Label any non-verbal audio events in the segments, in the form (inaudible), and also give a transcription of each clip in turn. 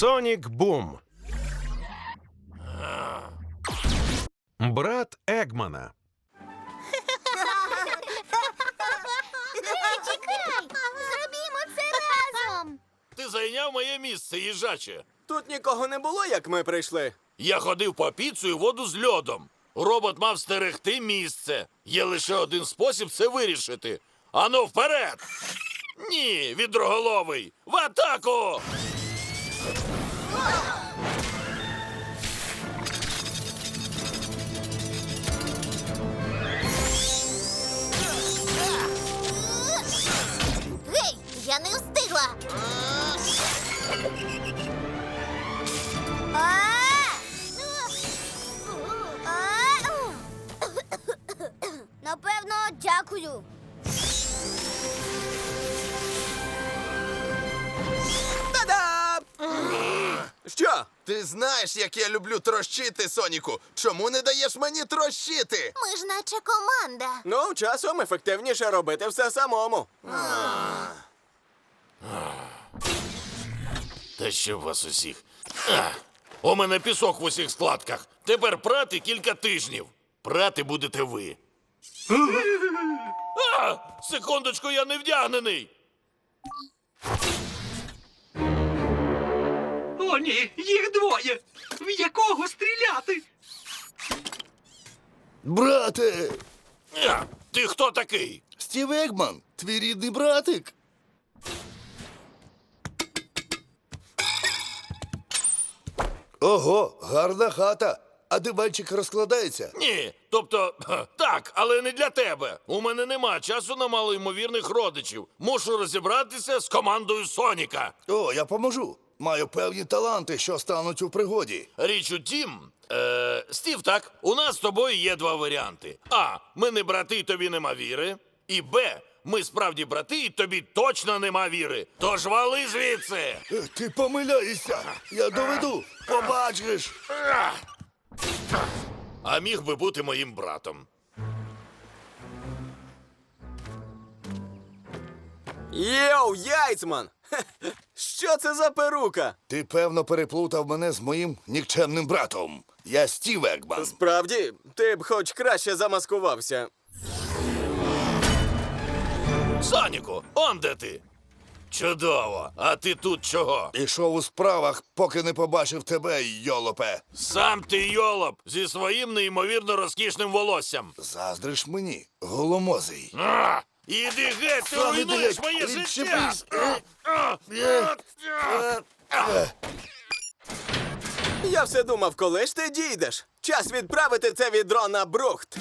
Сонік Бум. Брат Егмана. Чекай! Зробімо це разом! Ти зайняв моє місце, їжаче. Тут нікого не було, як ми прийшли. Я ходив по піцу і воду з льодом. Робот мав стерегти місце. Є лише один спосіб це вирішити. Ану, вперед! Ні, відроголовий! В атаку! Дякую. Та-да! Що? Ти знаєш, як я люблю трощити, Соніку. Чому не даєш мені трощити? Ми ж наче команда. Ну, часом ефективніше робити все самому. Та що в вас усіх? А, у мене пісок в усіх складках. Тепер прати кілька тижнів. Прати будете ви. А, секундочку, я не вдягнений. О, ні, їх двоє. В якого стріляти? Брате, А, ти хто такий? Стів Егман, твій рідний братик. Ого, гарна хата. А диванчик розкладається. Ні, тобто так, але не для тебе. У мене нема часу на малоймовірних родичів. Мушу розібратися з командою Соніка. О, я поможу. Маю певні таланти, що стануть у пригоді. Річ у тім, е, Стів, так, у нас з тобою є два варіанти: А. Ми не брати, і тобі нема віри. І Б. Ми справді брати, і тобі точно нема віри. Тож вали звідси. Е, Ти помиляєшся. Я доведу. Побачиш. А міг би бути моїм братом. Йоу, яйцман! (laughs) Що це за перука? Ти певно переплутав мене з моїм нікчемним братом. Я Стів Егман. Справді, ти б хоч краще замаскувався. Соніку, он де ти? Чудово. А ти тут чого? Ішов у справах, поки не побачив тебе, йолопе. Сам ти йолоп зі своїм неймовірно розкішним волоссям. Заздриш мені, голомозий. А, Іди геть, ти Сам руйнуєш моє відчепись. життя! А, а, а. Я все думав, коли ж ти дійдеш. Час відправити це відро на брухт.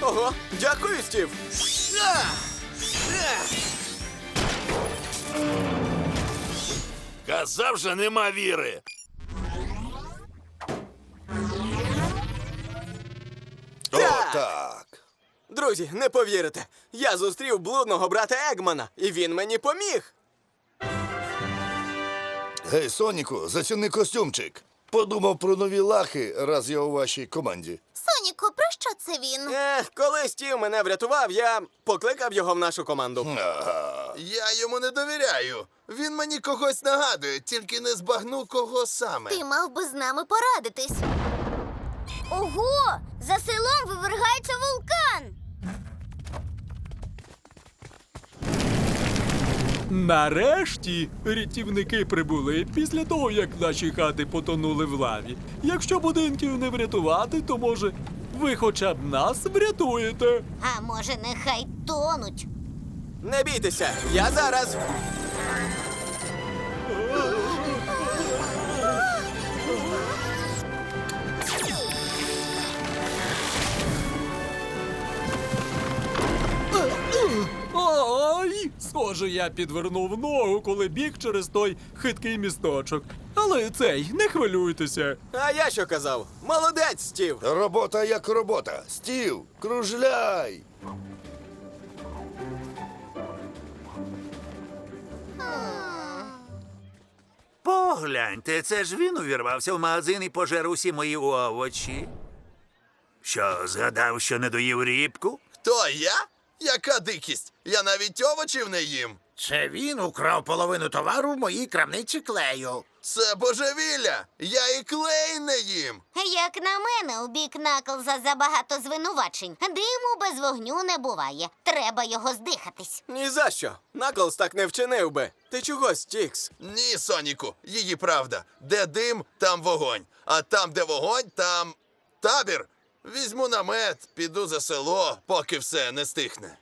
Ого, дякую, Стів. Казав же, нема віри. О, Так. Друзі, не повірите. Я зустрів блудного брата Егмана, і він мені поміг. Гей, Соніку, заціни костюмчик. Подумав про нові лахи, раз я у вашій команді. Соніку, про що це він? Ех, коли Стів мене врятував, я покликав його в нашу команду. Я йому не довіряю. Він мені когось нагадує, тільки не збагну кого саме. Ти мав би з нами порадитись. Ого! За селом вивергається вулкан! Нарешті рятівники прибули після того, як наші хати потонули в лаві. Якщо будинків не врятувати, то може ви хоча б нас врятуєте. А може, нехай тонуть. Не бійтеся, я зараз. Схоже, я підвернув ногу, коли біг через той хиткий місточок. Але цей, не хвилюйтеся. А я що казав? Молодець, Стів. Робота як робота. Стів, кружляй. Погляньте, це ж він увірвався в магазин і пожер усі мої овочі. що, згадав, що не доїв рібку? То я? Яка дикість? Я навіть овочів не їм. Це він украв половину товару в моїй крамниці клею. Це божевілля! Я і клей не їм. Як на мене, у бік Наклза забагато звинувачень. Диму без вогню не буває. Треба його здихатись. Ні за що. Наклз так не вчинив би. Ти чого, Стікс? Ні, Соніку, її правда. Де дим, там вогонь. А там, де вогонь, там табір. Візьму намет, піду за село, поки все не стихне.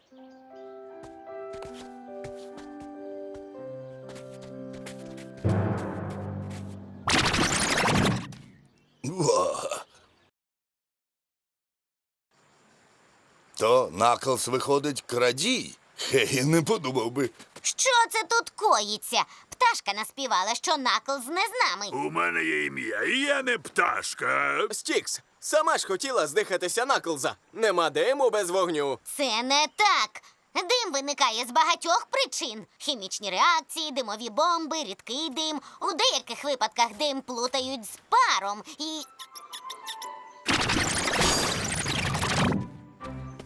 То Наклс виходить крадій. Хе, я не подумав би. Що це тут коїться? Пташка наспівала, що Наклз не з нами. У мене є ім'я, і я не пташка. Стікс, сама ж хотіла здихатися Наклза. Нема диму без вогню. Це не так. Дим виникає з багатьох причин: хімічні реакції, димові бомби, рідкий дим. У деяких випадках дим плутають з паром і.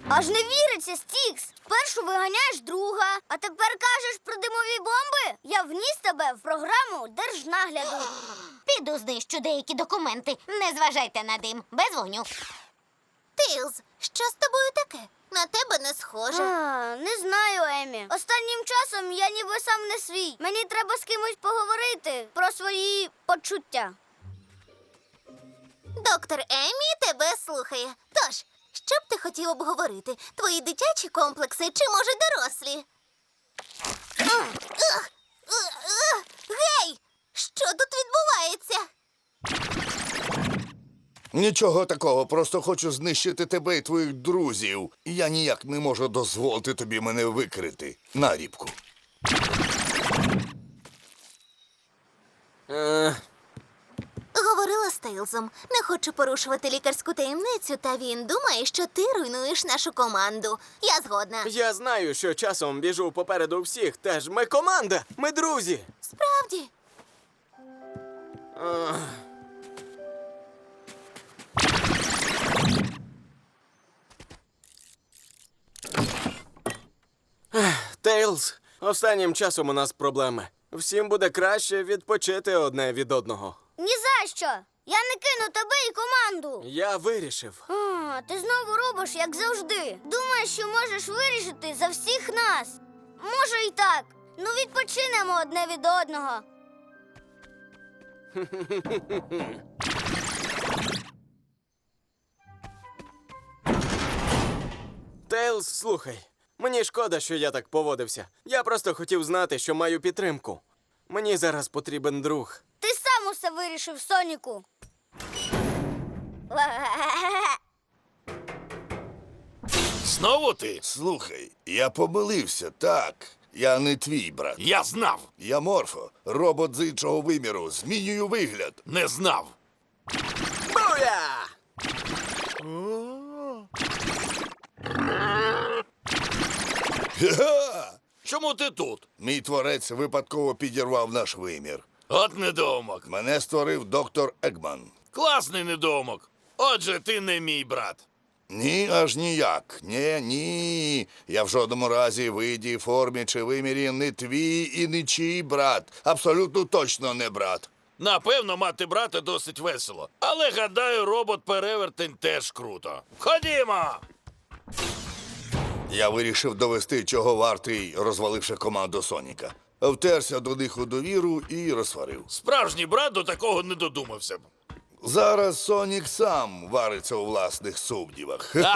Аж не віриться, Стікс. Спершу виганяєш друга, а тепер кажеш про димові бомби. Я вніс тебе в програму держнагляду. (gasps) Піду знищу деякі документи. Не зважайте на дим, без вогню. Тилз, що з тобою таке? На тебе не схоже. А, не знаю, Емі. Останнім часом я ніби сам не свій. Мені треба з кимось поговорити про свої почуття. Доктор Емі тебе слухає. Тож, що б ти хотів обговорити? Твої дитячі комплекси чи, може, дорослі? Гей! Що тут відбувається? Нічого такого, просто хочу знищити тебе і твоїх друзів. Я ніяк не можу дозволити тобі мене викрити. На рібку. Е, Говорила з Тейлзом. Не хочу порушувати лікарську таємницю, та він думає, що ти руйнуєш нашу команду. Я згодна. я знаю, що часом біжу попереду всіх. Теж ми команда, ми друзі. Справді. Тейлз, останнім часом у нас проблеми. Всім буде краще відпочити одне від одного. Що! Я не кину тебе і команду. Я вирішив. А, ти знову робиш, як завжди. Думаєш, що можеш вирішити за всіх нас. Може і так. Ну відпочинемо одне від одного. (laughs) Тейлз, слухай. Мені шкода, що я так поводився. Я просто хотів знати, що маю підтримку. Мені зараз потрібен друг. Ти усе вирішив, Соніку. Знову ти? Слухай, я помилився, так. Я не твій брат. Я знав, Я Морфо, робот з іншого виміру. Змінюю вигляд. не знав. Ха-ха! Чому ти тут? Мій творець випадково підірвав наш вимір. От недоумок. Мене створив доктор Егман. Класний недоумок. Отже, ти не мій брат. Ні, аж ніяк. Ні, ні. Я в жодному разі, виді, формі чи вимірі не твій і не чий брат. Абсолютно точно не брат. Напевно, мати брата досить весело. Але гадаю, робот-перевертень теж круто. Ходімо! Я вирішив довести, чого вартий, розваливши команду Соніка. Втерся до них у довіру і розсварив. Справжній брат до такого не додумався б. Зараз Сонік сам вариться у власних сумнівах. (laughs)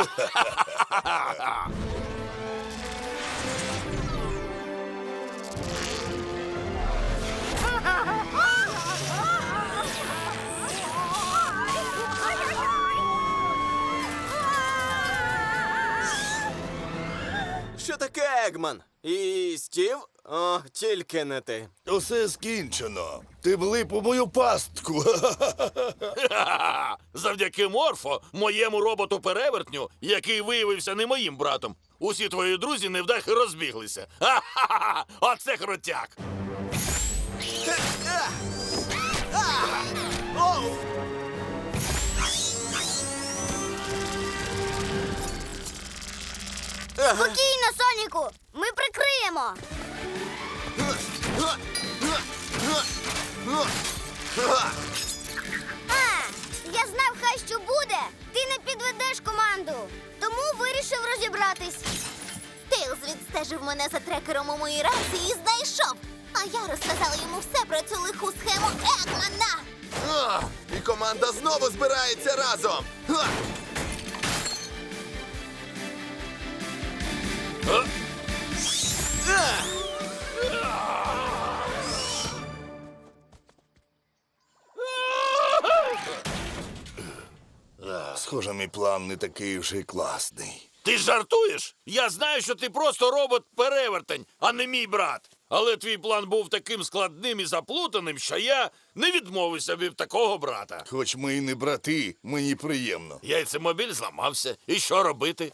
Що таке Егман? І Стів? О, тільки не ти. Усе скінчено. Ти влип у мою пастку. Ха-ха-ха! Завдяки Морфо, моєму роботу-перевертню, який виявився не моїм братом, усі твої друзі невдахи розбіглися. Ха-ха-ха! Оце крутяк! Спокійно, Соніку! Ми прикриємо! А, я знав, хай що буде. Ти не підведеш команду. Тому вирішив розібратись. Тейлз відстежив мене за трекером у моїй рації і знайшов. А я розказала йому все про цю лиху схему Екмана. А, і команда знову збирається разом. Ха! Схоже, мій план не такий вже й класний. Ти жартуєш? Я знаю, що ти просто робот-перевертень, а не мій брат. Але твій план був таким складним і заплутаним, що я не відмовився від такого брата. Хоч ми і не брати, мені приємно. Яйцемобіль зламався. І що робити?